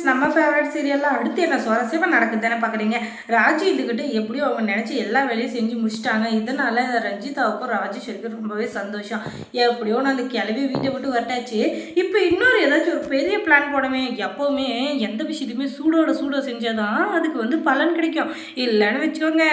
Friends நம்ம favourite சீரியலில் அடுத்து என்ன சுவாரஸ்யமாக நடக்குது தானே பார்க்குறீங்க ராஜி இதுக்கிட்ட எப்படியோ அவங்க நினச்சி எல்லா வேலையும் செஞ்சு முடிச்சிட்டாங்க. இதனால் ரஞ்சிதாவுக்கும் ராஜேஸ்வரிக்கும் ரொம்பவே சந்தோஷம். எப்படியோ நான் அந்த கிளவி வீட்டை விட்டு வரட்டாச்சு. இப்போ இன்னொரு ஏதாச்சும் ஒரு பெரிய பிளான் போடவே எப்போவுமே எந்த விஷயத்தையுமே சூடோட சூடாக செஞ்சால் தான் அதுக்கு வந்து பலன் கிடைக்கும். இல்லைன்னு வச்சுக்கோங்க.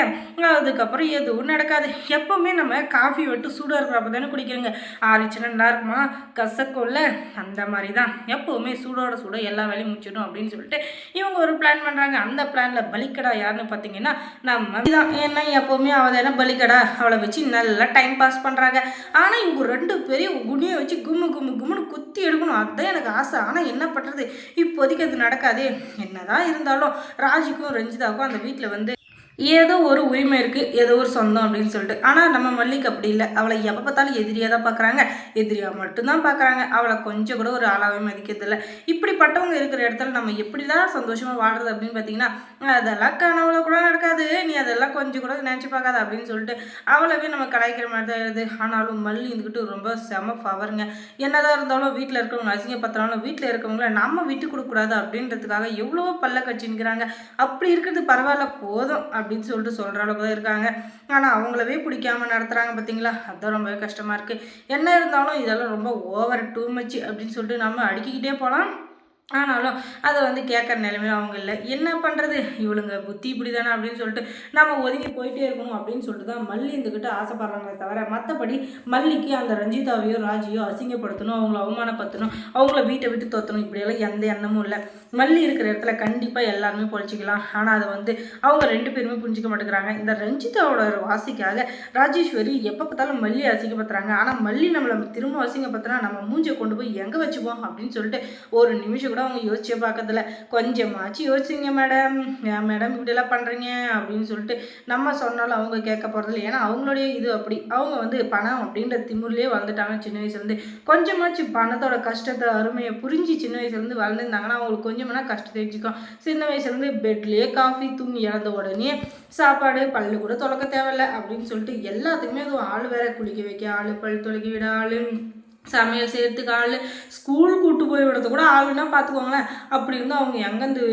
அதுக்கப்புறம் எதுவும் நடக்காது. எப்போவுமே நம்ம காஃபி விட்டு சூடாக இருக்கிறப்ப தானே குடிக்கிறோங்க. ஆரிச்சுன்னா நல்லா இருக்குமா? கசக்கும்ல. அந்த மாதிரி தான் எப்போவுமே சூடோட சூடோ எல்லா வேலையும் முடிச்சிடும் அப்படின்னு சொல்லிட்டு இவங்க ஒரு பிளான் பண்ணுறாங்க அந்த பிளானில் பலிக்கடா யாருன்னு பார்த்தீங்கன்னா நம்ம தான். ஏன்னா எப்போவுமே அவள் தானே பலிக்கடா. அவளை வச்சு நல்லா டைம் பாஸ் பண்ணுறாங்க ஆனால் இவங்க ரெண்டு பேரையும் குனியை வச்சு கும்மு கும்மு கும்முன்னு குத்தி எடுக்கணும். அதுதான் எனக்கு ஆசை. ஆனால் என்ன பண்ணுறது இப்போதைக்கு அது நடக்காதே. என்னதான் இருந்தாலும் ராஜிக்கும் ரஞ்சிதாவுக்கும் அந்த வீட்டில் வந்து ஏதோ ஒரு உரிமை இருக்குது ஏதோ ஒரு சொந்தம் அப்படின்னு சொல்லிட்டு. ஆனால் நம்ம மல்லிக்கு அப்படி இல்லை. அவளை எப்போ பார்த்தாலும் எதிரியாக தான் பார்க்குறாங்க எதிரியாக மட்டும்தான் பார்க்குறாங்க அவளை கொஞ்சம் கூட ஒரு ஆளாகவே மதிக்கிறதில்ல. இப்படிப்பட்டவங்க இருக்கிற இடத்துல நம்ம எப்படி தான் சந்தோஷமாக வாழ்கிறது அப்படின்னு பார்த்தீங்கன்னா அதெல்லாம் கனவு. அதெல்லாம் கொஞ்சம் கூட நினச்சி பார்க்காத அப்படின்னு சொல்லிட்டு அவளவே நம்ம கலாய்க்கிற மாதிரி தான் எழுது ஆனாலும் மல்லி இருந்துக்கிட்டு ரொம்ப செம பவருங்க என்னதான் இருந்தாலும் வீட்டில் இருக்கிறவங்க அசிங்கப்படுத்தினாலும் வீட்டில் இருக்கிறவங்கள நம்ம விட்டு கொடுக்கக்கூடாது அப்படின்றதுக்காக எவ்வளவோ பல்ல கட்சிங்கிறாங்க அப்படி இருக்கிறது பரவாயில்ல போதும் அப்படின்னு சொல்லிட்டு சொல்கிற அளவுக்கு தான் இருக்காங்க. ஆனால் அவங்களவே பிடிக்காம நடத்துகிறாங்க பார்த்தீங்களா அதுதான் ரொம்பவே கஷ்டமாக இருக்குது என்ன இருந்தாலும் இதெல்லாம் ரொம்ப ஓவர் டூ மச் அப்படின்னு சொல்லிட்டு நம்ம அடுக்கிக்கிட்டே போகலாம் ஆனாலும் அதை வந்து கேட்குற நிலைமையில அவங்க இல்லை. என்ன பண்ணுறது இவளுங்க புத்தி இப்படி தானே அப்படின்னு சொல்லிட்டு நம்ம ஒதுங்கி போயிட்டே இருக்கணும் அப்படின்னு சொல்லிட்டு தான் மல்லி இருந்துக்கிட்டு ஆசைப்படுறாங்களே தவிர மற்றபடி மல்லிக்கு அந்த ரஞ்சிதாவையோ ராஜியோ அசிங்கப்படுத்தணும் அவங்கள அவமானப்படுத்தணும் அவங்கள வீட்டை விட்டு தோற்றணும் இப்படியெல்லாம் எந்த எண்ணமும் இல்லை. மல்லி இருக்கிற இடத்துல கண்டிப்பாக எல்லாருமே பொழைச்சிக்கலாம். ஆனால் அதை வந்து அவங்க ரெண்டு பேருமே புரிஞ்சிக்க மாட்டேங்கிறாங்க. இந்த ரஞ்சிதாவோட வாசிக்காக ராஜேஸ்வரி எப்போ பார்த்தாலும் மல்லி அசிங்கப்படுத்துறாங்க. ஆனால் மல்லி நம்மளை திரும்ப அசிங்கப்படுத்தினா நம்ம மூஞ்சை கொண்டு போய் எங்கே வச்சுப்போம் அப்படின்னு சொல்லிட்டு ஒரு நிமிஷம் கூட அவங்க யோசிச்சே பார்க்கறதில்ல. கொஞ்சமாச்சு யோசிச்சிங்க மேடம். ஏன் மேடம் இப்படியெல்லாம் பண்ணுறீங்க அப்படின்னு சொல்லிட்டு நம்ம சொன்னாலும் அவங்க கேட்க போகிறதில்ல ஏன்னா அவங்களுடைய இது அப்படி. அவங்க வந்து பணம் அப்படின்ற திமுறிலே வந்துட்டாங்க சின்ன வயசுலேருந்து. கொஞ்சமாச்சு பணத்தோட கஷ்டத்தை அருமையை புரிஞ்சு சின்ன வயசுலேருந்து வளர்ந்துருந்தாங்கன்னா அவங்களுக்கு கொஞ்சமான கஷ்டம் தெரிஞ்சுக்கும். சின்ன வயசுலேருந்து பெட்லேயே காஃபி தூங்கி இறந்த உடனே சாப்பாடு பல்லு கூட தொலைக்க தேவையில்ல அப்படின்னு சொல்லிட்டு எல்லாத்துக்குமே அதுவும் ஆள் வேற குளிக்க வைக்க ஆள் பல் தொலைக்க விட ஆள் சமையல் செய்கிறதுக்கு ஆள் ஸ்கூல் கூட்டு போய் விடுறது கூட ஆளுன்னா பார்த்துக்கோங்களேன். அப்படி இருந்து அவங்க எங்கேருந்து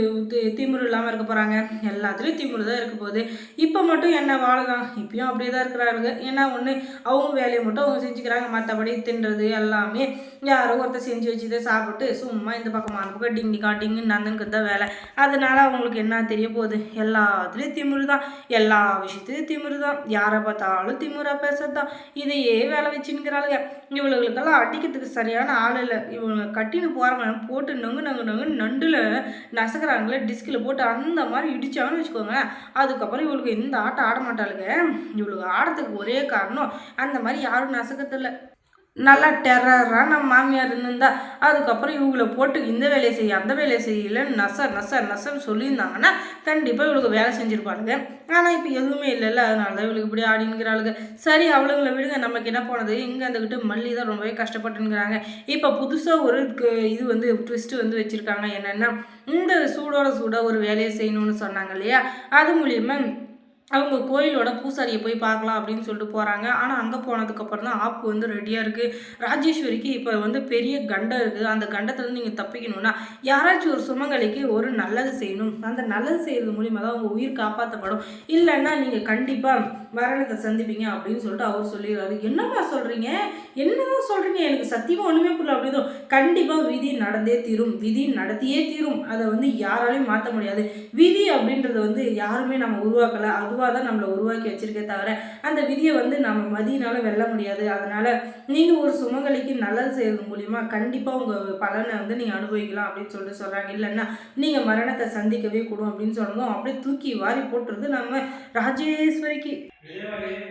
திமுரு இல்லாமல் இருக்க போகிறாங்க எல்லாத்துலேயும் திமுரு தான் இருக்க போகுது. இப்போ மட்டும் என்ன வாழலாம் இப்பயும் அப்படியே தான் இருக்கிறாருங்க ஏன்னா ஒன்று அவங்க வேலையை மட்டும் அவங்க செஞ்சுக்கிறாங்க. மற்றபடி தின்றது எல்லாமே யாரோ ஒருத்தர் செஞ்சு வச்சுதே சாப்பிட்டு சும்மா இந்த பக்கம் அந்த பக்கம் டிங்கி காட்டிங்கு நந்தனுக்கு தான் வேலை. அதனால அவங்களுக்கு என்ன தெரிய போகுது? எல்லாத்துலேயும் திமுரு தான். எல்லா விஷயத்துலையும் திமுரு தான். யாரை பார்த்தாலும் திமிராக பேசுறது தான். இதையே வேலை வச்சுன்னுக்கிறாளுங்க. இவளுகளுக்கெல்லாம் அடிக்கிறதுக்கு சரியான ஆள் இல்லை. இவங்க கட்டின்னு போகிறவங்க போட்டு நொங்கு நொங்கு நொங்கு நண்டில் நசக்கிறாங்களே டிஸ்கில் போட்டு அந்த மாதிரி இடிச்சாங்கன்னு வச்சுக்கோங்க. அதுக்கப்புறம் இவளுக்கு எந்த ஆட்டம் ஆட மாட்டாளுங்க இவளுக்கு ஆடத்துக்கு ஒரே காரணம் அந்த மாதிரி யாரும் நசக்கத்தில்லை நல்லா டெரராக நம்ம மாமியார் இருந்திருந்தா அதுக்கப்புறம் இவங்களை போட்டு இந்த வேலையை செய்ய அந்த வேலையை செய்யலன்னு நச நச நசன்னு சொல்லியிருந்தாங்கன்னா கண்டிப்பாக இவளுக்கு வேலை செஞ்சுருப்பாளுங்க. ஆனால் இப்போ எதுவுமே இல்லைல்ல அதனால தான் இவளுக்கு இப்படி ஆடிங்கிறாளுங்க சரி அவளுங்களை விடுங்க நமக்கு என்ன போனது? இங்கே இருந்துக்கிட்டு மல்லி தான் ரொம்பவே கஷ்டப்பட்டுங்கிறாங்க இப்போ புதுசாக ஒரு இது வந்து ட்விஸ்ட்டு வந்து வச்சுருக்காங்க. என்னென்னா இந்த சூடோட சூடாக ஒரு வேலையை செய்யணும்னு சொன்னாங்க இல்லையா? அது மூலியமாக அவங்க கோயிலோட பூசாரியை போய் பார்க்கலாம் அப்படின்னு சொல்லிட்டு போகிறாங்க ஆனால் அங்கே போனதுக்கப்புறம் தான் ஆப்பு வந்து ரெடியாக இருக்குது ராஜேஸ்வரிக்கு இப்போ வந்து பெரிய கண்டம் இருக்குது அந்த கண்டத்துலேருந்து நீங்கள் தப்பிக்கணும்னா யாராச்சும் ஒரு சுமங்கலிக்கு ஒரு நல்லது செய்யணும். அந்த நல்லது செய்கிறது மூலியமாக தான் அவங்க உயிர் காப்பாற்றப்படும் இல்லைன்னா நீங்கள் கண்டிப்பாக மரணத்தை சந்திப்பீங்க அப்படின்னு சொல்லிட்டு அவர் சொல்லிடுறாரு. என்னம்மா சொல்கிறீங்க என்னதான் சொல்கிறீங்க எனக்கு சத்தியமாக ஒன்றுமே புரியல. அப்படிதோ கண்டிப்பாக விதி நடந்தே தீரும். விதி நடத்தியே தீரும். அதை வந்து யாராலையும் மாற்ற முடியாது. விதி அப்படின்றத வந்து யாருமே நம்ம உருவாக்கலை. அது அதுவாக தான் நம்மளை உருவாக்கி வச்சிருக்கே தவிர அந்த விதியை வந்து நம்ம மதியினால வெல்ல முடியாது. அதனால் நீங்கள் ஒரு சுமங்கலிக்கு நல்லது செய்கிறது மூலிமா கண்டிப்பாக உங்கள் பலனை வந்து நீங்கள் அனுபவிக்கலாம் அப்படின்னு சொல்லிட்டு சொல்கிறாங்க இல்லைன்னா நீங்கள் மரணத்தை சந்திக்கவே கூடும் அப்படின்னு சொன்னதும் அப்படியே தூக்கி வாரி போட்டுறது நம்ம ராஜேஸ்வரிக்கு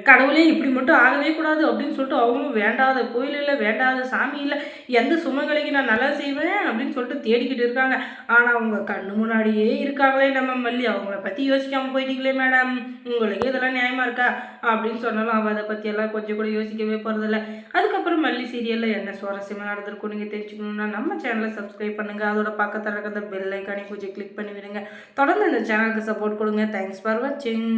கடவுளே இப்படி மட்டும் ஆகவே கூடாது அப்படின்னு சொல்லிட்டு அவங்களும் வேண்டாத கோயில் இல்லை வேண்டாத சாமி இல்லை எந்த சுமங்கலிக்கு நான் நல்லா செய்வேன் அப்படின்னு சொல்லிட்டு தேடிக்கிட்டு இருக்காங்க. ஆனால் அவங்க கண்ணு முன்னாடியே இருக்காங்களே நம்ம மல்லி. அவங்கள பற்றி யோசிக்காமல் போயிட்டீங்களே மேடம். உங்களுக்கு இதெல்லாம் நியாயமாக இருக்கா? அப்படின்னு சொன்னாலும் அவள் அதை பற்றியெல்லாம் கொஞ்சம் கூட யோசிக்கவே போகிறதில்ல அதுக்கப்புறம் மல்லி சீரியலில் என்ன சுவாரஸ்யமாக நடந்திருக்கும் நீங்கள் தெரிஞ்சுக்கணுன்னா நம்ம சேனலை சப்ஸ்கிரைப் பண்ணுங்கள் அதோட பக்கத்தில் இருக்கிற பெல் ஐக்கானே கொஞ்சம் கிளிக் பண்ணி விடுங்க தொடர்ந்து இந்த சேனலுக்கு சப்போர்ட் கொடுங்க. தேங்க்ஸ் ஃபார் வாட்சிங்